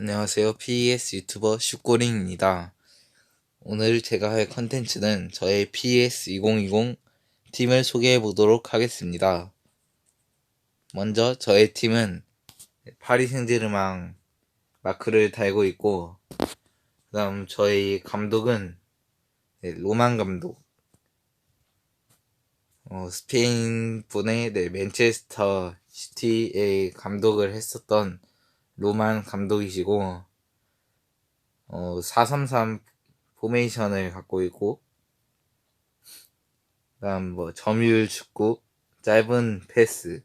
안녕하세요. PES 유튜버 슈꼬링입니다. 오늘 제가 할 컨텐츠는 저의 PES 2020 팀을 소개해 보도록 하겠습니다. 먼저 저의 팀은 파리 생제르망 마크를 달고 있고, 그 다음 저희 감독은 네, 로만 감독. 어, 스페인 분의 네, 맨체스터 시티의 감독을 했었던 로만 감독이시고, 어, 433 포메이션을 갖고 있고, 그 다음 뭐 점유율 축구, 짧은 패스,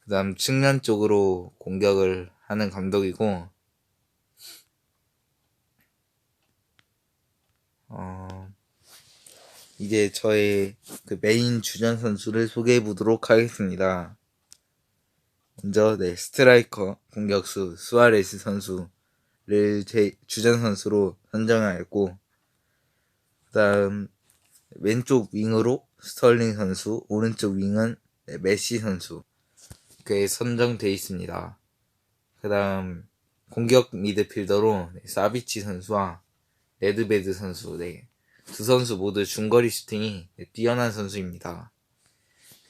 그 다음 측면 쪽으로 공격을 하는 감독이고, 어, 이제 저의 그 메인 주전 선수를 소개해 보도록 하겠습니다. 먼저 네 스트라이커 공격수 수아레스 선수를 제 주전 선수로 선정하였고 그다음 왼쪽 윙으로 스털링 선수 오른쪽 윙은 네, 메시 선수 그 선정돼 있습니다. 그다음 공격 미드필더로 네, 사비치 선수와 레드베드 선수 네. 두 선수 모두 중거리 슈팅이 네, 뛰어난 선수입니다.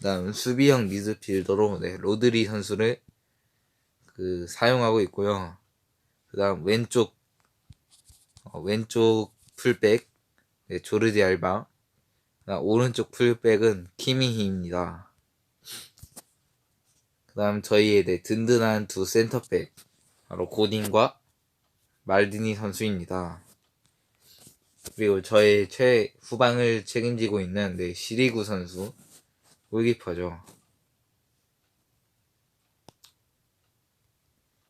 그다음 수비형 미드필더로 네, 로드리 선수를 그 사용하고 있고요. 그다음 왼쪽 어, 왼쪽 풀백 네, 조르디 알바. 그다음 오른쪽 풀백은 키미히입니다. 그다음 저희의 네, 든든한 두 센터백 바로 고딘과 말디니 선수입니다. 그리고 저의 최 후방을 책임지고 있는 네, 시리구 선수 골키퍼죠.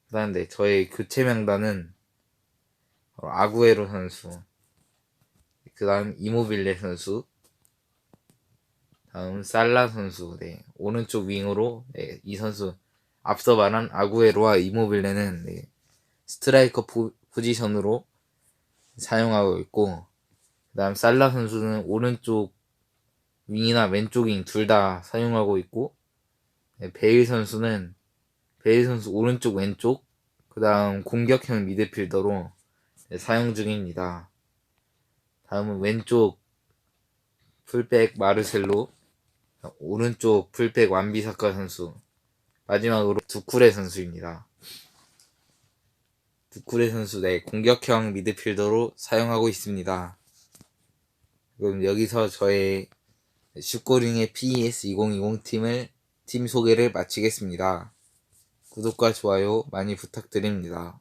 그다음 네, 저의 교체 명단은 아구에로 선수, 그 다음 이모빌레 선수, 다음 살라 선수, 네, 오른쪽 윙으로 네, 이 선수 앞서 말한 아구에로와 이모빌레는 네, 스트라이커 포, 포지션으로 사용하고 있고, 그 다음 살라 선수는 오른쪽 윙이나 왼쪽 윙 둘 다 사용하고 있고, 네, 베일 선수는 베일 선수 오른쪽 왼쪽, 그 다음 공격형 미드필더로 네, 사용 중입니다. 다음은 왼쪽 풀백 마르셀로, 오른쪽 풀백 완비사카 선수, 마지막으로 두쿠레 선수입니다. 두쿠레 선수 네 공격형 미드필더로 사용하고 있습니다. 그럼 여기서 저의 슈코링의 PES 2020 팀을 팀 소개를 마치겠습니다. 구독과 좋아요 많이 부탁드립니다.